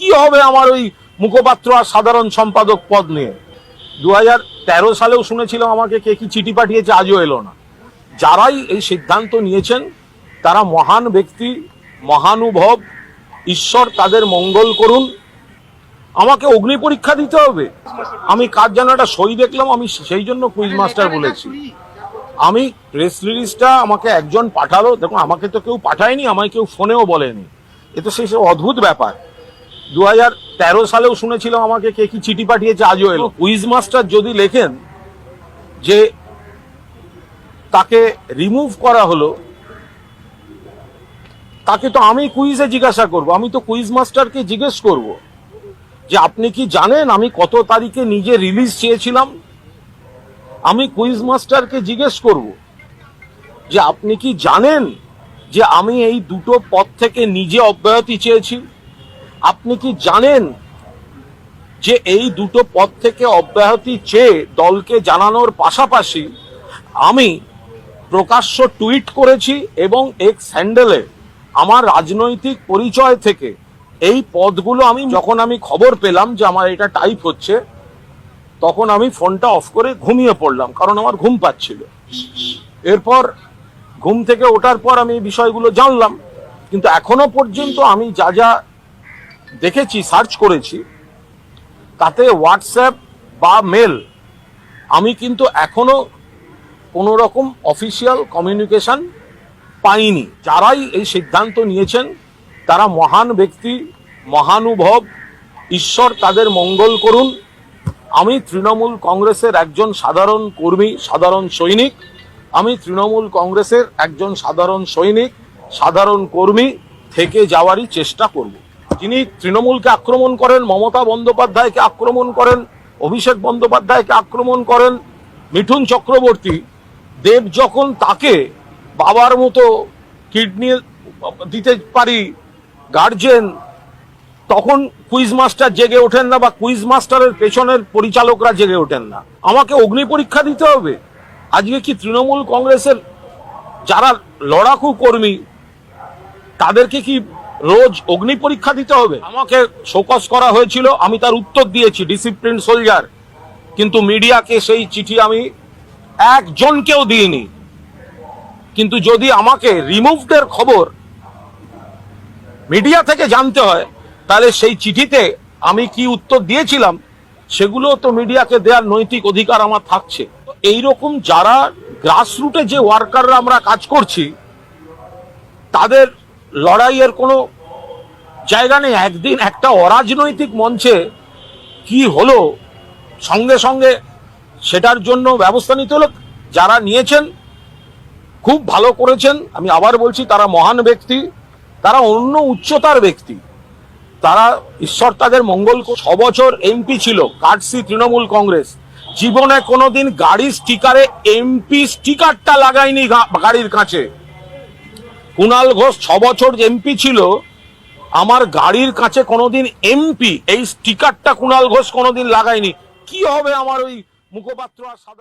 কি হবে আমার ওই মুখপাত্র আর সাধারণ সম্পাদক পদ নিয়ে? দু তেরো সালেও শুনেছিলাম আমাকে কে কি চিঠি পাঠিয়েছে, আজও এলো না। যারাই এই সিদ্ধান্ত নিয়েছেন, তারা মহান ব্যক্তি, মহানুভব, ঈশ্বর তাদের মঙ্গল করুন। আমাকে অগ্নি পরীক্ষা দিতে হবে। আমি কার যেন একটা সই দেখলাম, আমি সেই জন্য কুইজ মাস্টার বলেছি। আমি প্রেস রিলিজটা আমাকে একজন পাঠালো। দেখুন, আমাকে তো কেউ পাঠায়নি, আমায় কেউ ফোনেও বলেনি। এ তো সেই অদ্ভুত ব্যাপার। দু সালেও শুনেছিলাম আমাকে কে কি চিঠি পাঠিয়েছে, আজও এলো। কুইজ মাস্টার যদি লেখেন যে তাকে রিমুভ করা হলো, তাকে তো আমি কুইজে জিজ্ঞাসা করব, আমি তো কুইজ মাস্টারকে জিজ্ঞেস করব যে আপনি কি জানেন আমি কত তারিখে নিজে রিলিজ চেয়েছিলাম? আমি কুইজ মাস্টারকে জিজ্ঞেস করব যে আপনি কি জানেন যে আমি এই দুটো পদ থেকে নিজে অব্যাহতি চেয়েছি? আপনি কি জানেন যে এই দুটো পদ থেকে অব্যাহতি চেয়ে দলকে জানানোর পাশাপাশি আমি প্রকাশ্য টুইট করেছি এবং এক্স হ্যান্ডেলে আমার রাজনৈতিক পরিচয় থেকে এই পদগুলো আমি যখন আমি খবর পেলাম যে আমার এটা টাইপ হচ্ছে, তখন আমি ফোনটা অফ করে ঘুমিয়ে পড়লাম, কারণ আমার ঘুম পাচ্ছিল। এরপর ঘুম থেকে ওঠার পর আমি বিষয়গুলো জানলাম, কিন্তু এখনও পর্যন্ত আমি যা যা দেখেছি সার্চ করেছি। তাতে হোয়াটসঅ্যাপ বা মেল আমি কিন্তু এখনও কোনো রকম অফিসিয়াল কমিউনিকেশন পাইনি। যারাই এই সিদ্ধান্ত নিয়েছেন, তারা মহান ব্যক্তি, মহানুভব, ঈশ্বর তাদের মঙ্গল করুন। আমি তৃণমূল কংগ্রেসের একজন সাধারণ কর্মী, সাধারণ সৈনিক। আমি তৃণমূল কংগ্রেসের একজন সাধারণ সৈনিক, সাধারণ কর্মী থেকে যাওয়ারই চেষ্টা করব। যিনি তৃণমূলকে আক্রমণ করেন, মমতা বন্দ্যোপাধ্যায়কে আক্রমণ করেন, অভিষেক বন্দ্যোপাধ্যায়কে আক্রমণ করেন, মিঠুন চক্রবর্তী, দেব যখন তাকে বাবার মতো কিডনি দিতে পারি গার্জেন তখন কুইজ মাস্টার জেগে ওঠেন না বা কুইজ মাস্টারের পেছনের পরিচালকরা জেগে ওঠেন না। আমাকে অগ্নি পরীক্ষা দিতে হবে। আজকে কি তৃণমূল কংগ্রেসের যারা লড়াকু কর্মী, তাদেরকে কি রোজ অগ্নি পরীক্ষা দিতে হবে। আমাকে শোকস করা হয়েছিল, আমি তার উত্তর দিয়েছি ডিসিপ্লিন সোলজার কিন্তু মিডিয়াকে সেই চিঠি আমি একজনকেও দিইনি। কিন্তু যদি আমাকে রিমুভডের খবর মিডিয়া থেকে জানতে হয়, তাহলে সেই চিঠিতে আমি কি উত্তর দিয়েছিলাম, সেগুলো তো মিডিয়াকে দেওয়ার নৈতিক অধিকার আমার থাকছে। তো এইরকম যারা গ্রাসরুটে যে ওয়ার্কাররা আমরা কাজ করছি, তাদের লড়াইয়ের কোনো জায়গা নেই। একদিন একটা অরাজনৈতিক মঞ্চে কি হলো, সঙ্গে সঙ্গে সেটার জন্য ব্যবস্থা নিতে হলো। যারা নিয়েছেন, খুব ভালো করেছেন। আমি আবার বলছি, তারা মহান ব্যক্তি, তারা অন্য উচ্চতার ব্যক্তি। তারা ঈশ্বর তাদের মঙ্গল কর- ছ বছর এমপি ছিল, কাটসি তৃণমূল কংগ্রেস। জীবনে কোনোদিন গাড়ির স্টিকারে এমপি স্টিকারটা লাগায়নি গাড়ির কাছে। কুণাল ঘোষ ছ বছর এমপি ছিল, আমার গাড়ির কাছে কোনোদিন এমপি এই স্টিকারটা কুণাল ঘোষ কোনোদিন লাগায়নি। কি হবে আমার ওই মুখপাত্র আর সাধারণ